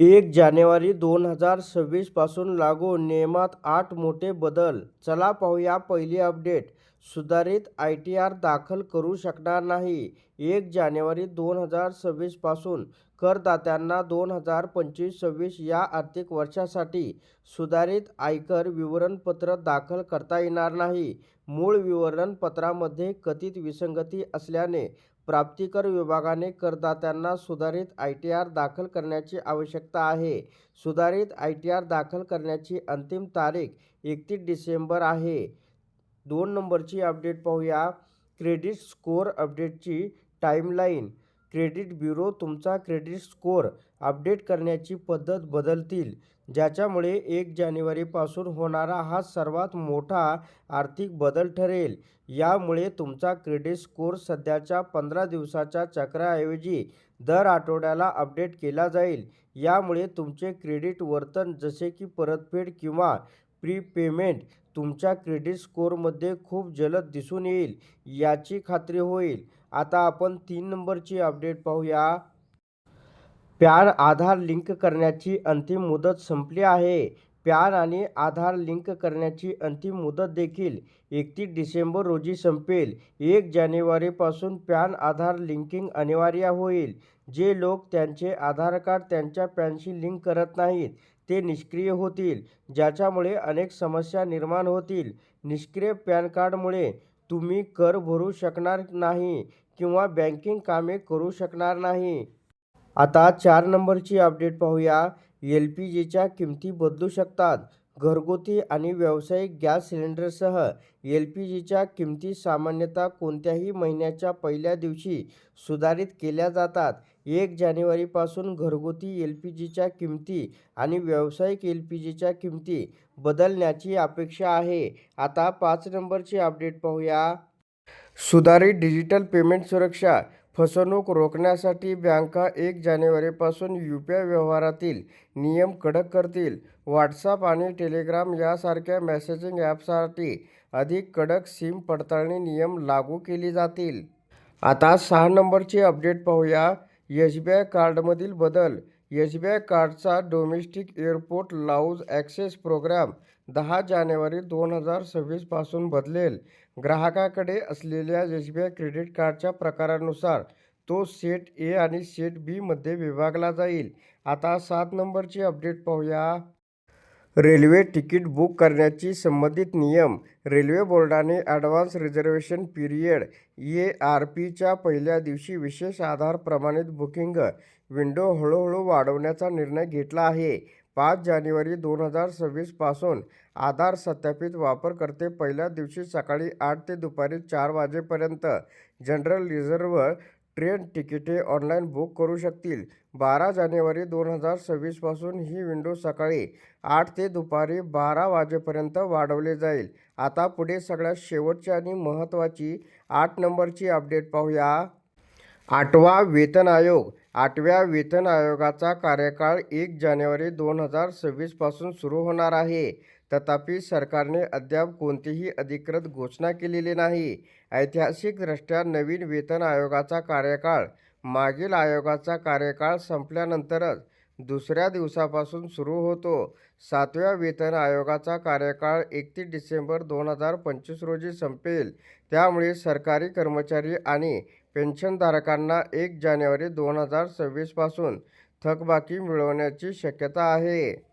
एक जानेवारी दोन हजार सव्वीसपासून लागू नियमात आठ मोठे बदल. चला पाहूया पहिली अपडेट. सुधारित आय टी आर दाखल करू शकणार नाही. एक जानेवारी दोन हजार सव्वीसपासून करदात्यांना दोन हजार पंचवीस सव्वीस या आर्थिक वर्षासाठी सुधारित आयकर विवरणपत्र दाखल करता येणार नाही. मूळ विवरणपत्रामध्ये कथित विसंगती असल्याने प्राप्तिकर विभागाने करदात्यांना सुधारित आय टी आर दाखल करण्याची आवश्यकता आहे. सुधारित आय टी आर दाखल करण्याची अंतिम तारीख एकतीस डिसेंबर आहे. दोन नंबरची अपडेट पाहूया. क्रेडिट स्कोअर अपडेटची टाईमलाईन क्रेडिट ब्युरो तुमचा क्रेडिट स्कोअर अपडेट करण्याची पद्धत बदलतील ज्याच्यामुळे एक जानेवारीपासून होणारा हा सर्वात मोठा आर्थिक बदल ठरेल. यामुळे तुमचा क्रेडिट स्कोअर सध्याच्या पंधरा दिवसाच्या चक्राऐवजी दर आठवड्याला अपडेट केला जाईल. यामुळे तुमचे क्रेडिट वर्तन जसे की परतफेड किंवा प्रीपेमेंट तुमच्या क्रेडिट स्कोअरमध्ये खूप जलद दिसून येईल याची खात्री होईल. आता आपण तीन नंबरची अपडेट पाहूया. पॅन आधार लिंक करण्याची अंतिम मुदत संपली आहे. पॅन आणि आधार लिंक करण्याची अंतिम मुदत देखील एकतीस डिसेंबर रोजी संपेल. एक जानेवारीपासून पॅन आधार लिंकिंग अनिवार्य होईल. जे लोक त्यांचे आधार कार्ड त्यांच्या पॅनशी लिंक करत नाहीत ते निष्क्रिय होतील ज्याच्यामुळे अनेक समस्या निर्माण होतील. निष्क्रिय पॅन कार्डमुळे तुम्ही कर भरू शकणार नाही किंवा बँकिंग कामे करू शकणार नाही. आता चार नंबरची अपडेट पाहूया. एल पी जीच्या किमती बदलू शकतात. घरगुती आणि व्यावसायिक गॅस सिलेंडरसह एल पी जीच्या किमती सामान्यतः कोणत्याही महिन्याच्या पहिल्या दिवशी सुधारित केल्या जातात. एक जानेवारीपासून घरगुती एल पी जीच्या किमती आणि व्यावसायिक एल पी जीच्या किमती बदलण्याची अपेक्षा आहे. आता पाच नंबरची अपडेट पाहूया. सुधारित डिजिटल पेमेंट सुरक्षा फसवणूक रोखण्यासाठी बँका एक जानेवारीपासून यू पी आय व्यवहारातील नियम कडक करतील. व्हॉट्सअप आणि टेलिग्राम यासारख्या मेसेजिंग ॲपसाठी अधिक कडक सिम पडताळणी नियम लागू केली जातील. आता सहा नंबरची अपडेट पाहूया. एस बी आय कार्डमधील बदल. एस बी आय कार्डचा domestic airport lounge access programme दहा जानेवारी दोन हजार सव्वीसपासून बदलेल. ग्राहकाकडे असलेल्या एस बी आय क्रेडिट कार्डच्या प्रकारानुसार तो सेट ए आणि सेट बीमध्ये विभागला जाईल. आता सात नंबरची अपडेट पाहूया. रेल्वे तिकीट बुक करण्याची संबंधित नियम रेल्वे बोर्डाने advance reservation period A R पीच्या पहिल्या दिवशी विशेष आधार प्रमाणित बुकिंग विंडो हळूहळू वाढवण्याचा निर्णय घेतला आहे. पाच जानेवारी दोन हजार सव्वीसपासून आधार सत्यापित वापरकर्ते पहिल्या दिवशी सकाळी आठ ते दुपारी चार वाजेपर्यंत जनरल रिझर्व्ह ट्रेन तिकिटे ऑनलाईन बुक करू शकतील. बारा जानेवारी दोन हजार सव्वीसपासून ही विंडो सकाळी आठ ते दुपारी बारा वाजेपर्यंत वाढवले जाईल. आता पुढे सगळ्यात शेवटची आणि महत्त्वाची आठ नंबरची अपडेट पाहूया. आठवा वेतन आयोग. आठव्या वेतन आयोगाचा कार्यकाळ एक जानेवारी दोन हजार सव्वीसपासून सुरू होणार आहे. तथापि सरकारने अद्याप कोणतीही अधिकृत घोषणा केलेली नाही. ऐतिहासिकदृष्ट्या नवीन वेतन आयोगाचा कार्यकाळ मागील आयोगाचा कार्यकाळ संपल्यानंतरच दुसऱ्या दिवसापासून सुरू होतो. सातव्या वेतन आयोगाचा कार्यकाळ एकतीस डिसेंबर दोन हजार पंचवीस रोजी संपेल. त्यामुळे सरकारी कर्मचारी आणि पेन्शनधारकांना एक जानेवारी दोन हजार सव्वीसपासून थकबाकी मिळवण्याची शक्यता आहे.